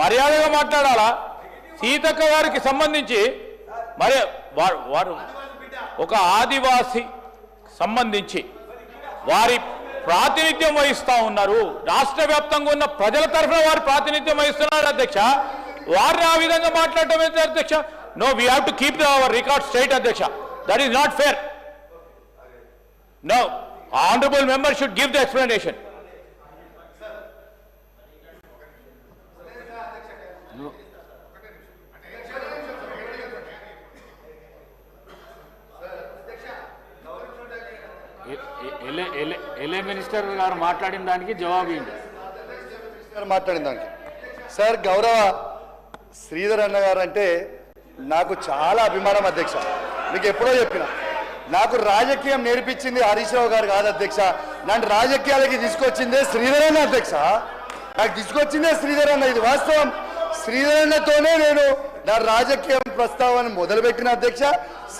మర్యాదగా మాట్లాడాలా? సీతక్క గారికి సంబంధించి మరి వారు వారు ఒక ఆదివాసి సంబంధించి వారి ప్రాతినిధ్యం వహిస్తూ ఉన్నారు. రాష్ట్ర వ్యాప్తంగా ఉన్న ప్రజల తరఫున వారు ప్రాతినిధ్యం వహిస్తున్నారు అధ్యక్ష. వారిని ఆ విధంగా మాట్లాడటం ఏంటి అధ్యక్ష? No we have to keep our record straight అధ్యక్ష. That is not fair no honourable member should give the explanation LA LA- LA minister గారు మాట్లాడిన దానికి జవాబు ఇవ్వండి. మాట్లాడిన దానికి. సార్ గౌరవ శ్రీధర్ అన్న గారు అంటే నాకు చాలా అభిమానం అధ్యక్ష. మీకు ఎప్పుడో చెప్పిన. నాకు రాజకీయం నేర్పించింది హరీష్ రావు గారు కాదు అధ్యక్ష. నన్ను రాజకీయాలకి తీసుకొచ్చిందే శ్రీధర్ అన్న అధ్యక్ష. నాకు తీసుకొచ్చిందే శ్రీధర్ అన్న ఇది వాస్తవం. శ్రీధర్ అన్నతోనే నేను నా రాజకీయం ప్రస్తావన మొదలుపెట్టిన అధ్యక్ష.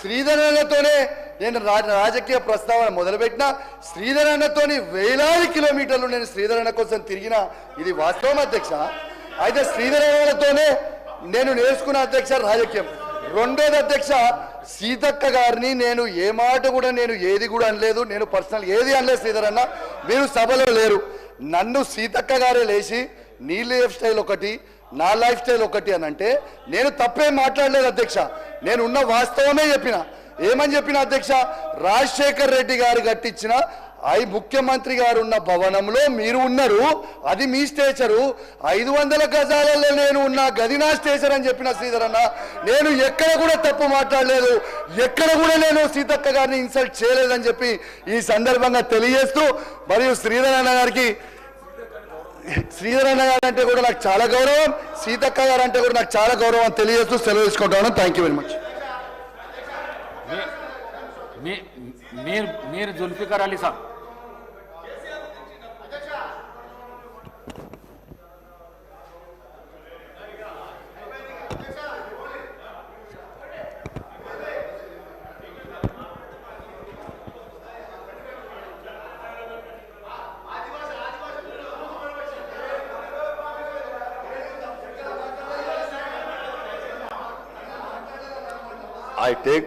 శ్రీధర్ అన్నతోనే నేను రాజకీయ ప్రస్తావన మొదలుపెట్టిన శ్రీధరన్నతోని వేలాది కిలోమీటర్లు నేను శ్రీధరణ కోసం తిరిగిన ఇది వాస్తవం అధ్యక్ష. అయితే శ్రీధరన్నతోనే నేను నేర్చుకున్న అధ్యక్ష రాజకీయం. రెండోది అధ్యక్ష సీతక్క గారిని నేను ఏ మాట కూడా నేను ఏది కూడా అనలేదు. నేను పర్సనల్ ఏది అనలేదు శ్రీధరన్న. మీరు సభలో లేరు. నన్ను సీతక్క గారే లేచి నీ లైఫ్ స్టైల్ ఒకటి నా లైఫ్ స్టైల్ ఒకటి అని అంటే నేను తప్పేం మాట్లాడలేదు అధ్యక్ష. నేను ఉన్న వాస్తవమే చెప్పిన. ఏమని చెప్పిన అధ్యక్ష రాజశేఖర్ రెడ్డి గారు కట్టించిన ఐ ముఖ్యమంత్రి గారు ఉన్న భవనంలో మీరు ఉన్నారు. అది మీ స్టేచరు. ఐదు వందల గజాలలో నేను ఉన్న గది నా స్టేచర్ అని చెప్పిన శ్రీధరన్న నేను ఎక్కడ కూడా తప్పు మాట్లాడలేదు. ఎక్కడ కూడా నేను సీతక్క గారిని ఇన్సల్ట్ చేయలేదని చెప్పి ఈ సందర్భంగా తెలియజేస్తూ మరియు శ్రీధరన్న గారికి శ్రీధరన్న గారు అంటే కూడా నాకు చాలా గౌరవం సీతక్క గారు అంటే కూడా నాకు చాలా గౌరవం తెలియజేస్తూ సెలవు తీసుకుంటాను థ్యాంక్ యూ వెరీ మచ్ మీ- మీ- మీరు మీరు Zulfikar Ali Saab I take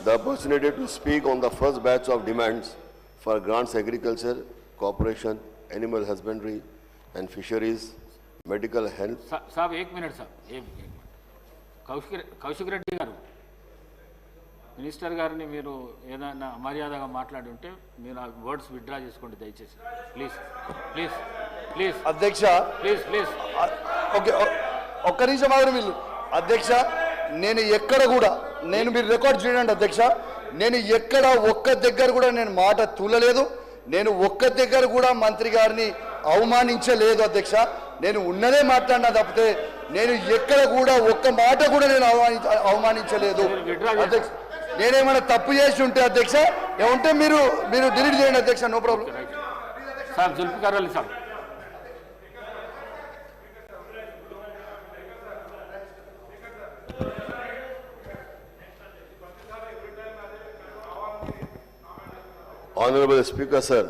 the opportunity to speak on the first batch of demands for grants agriculture, cooperation, animal husbandry and fisheries, medical health, సాబ్ ఏక్ మినిట్ సాబ్ మినిట్. కౌశిక్ రెడ్డి గారు minister గారిని మీరు ఏదైనా మర్యాదగా మాట్లాడి ఉంటే మీరు ఆ వర్డ్స్ విత్డ్రా చేసుకోండి దయచేసి ప్లీజ్ ప్లీజ్ ప్లీజ్ అధ్యక్ష ప్లీజ్ ప్లీజ్ ఓకే ఒక్క నిమిషం ఆగరు వీళ్ళు. అధ్యక్ష నేను ఎక్కడ కూడా నేను మీరు రికార్డ్ చూడండి అధ్యక్ష. నేను ఎక్కడ ఒక్క దగ్గర కూడా నేను మాట తూలలేదు నేను ఒక్క దగ్గర కూడా మంత్రి గారిని అవమానించలేదు అధ్యక్ష. నేను ఉన్నదే మాట్లాడినా తప్పితే నేను ఎక్కడ కూడా ఒక్క మాట కూడా నేను అవమానించ అవమానించలేదు. అధ్యక్ష నేనేమైనా తప్పు చేసి ఉంటే అధ్యక్ష ఏముంటే మీరు మీరు డిలీట్ చేయండి అధ్యక్ష నో ప్రాబ్లం సాబ్ జుల్ఫికర్ అలీ సాబ్ Honorable Speaker, sir,